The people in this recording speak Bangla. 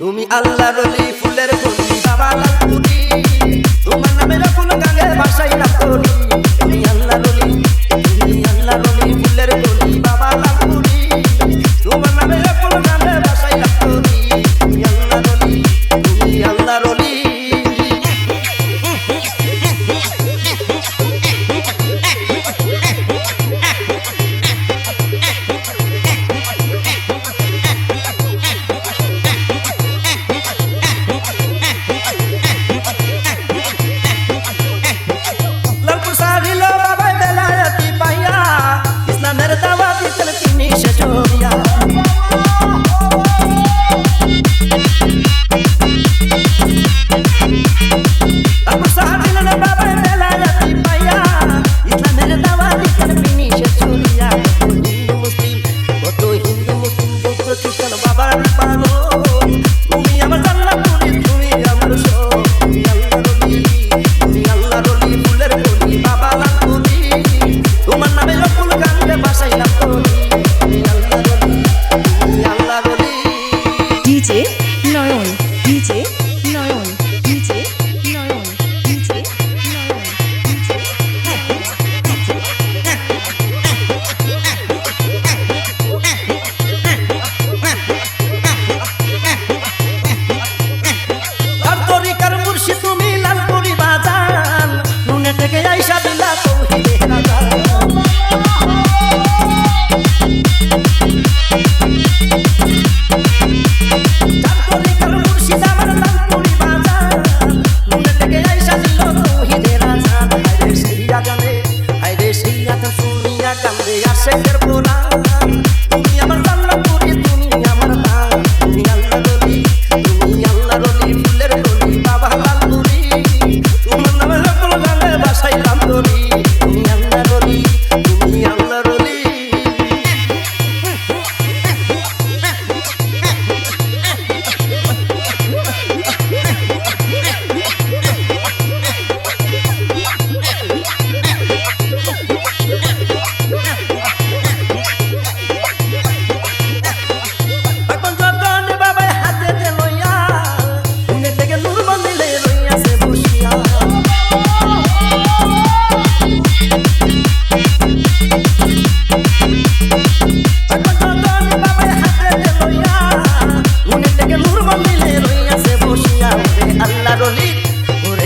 তুমি আল্লাহ রলি, ফুলের ফুলি বাবা লাল ফুলি তোমার নামের ফুল গাঙের ভাষাই না। তোলি তুমি আল্লাহ hacer por ahí.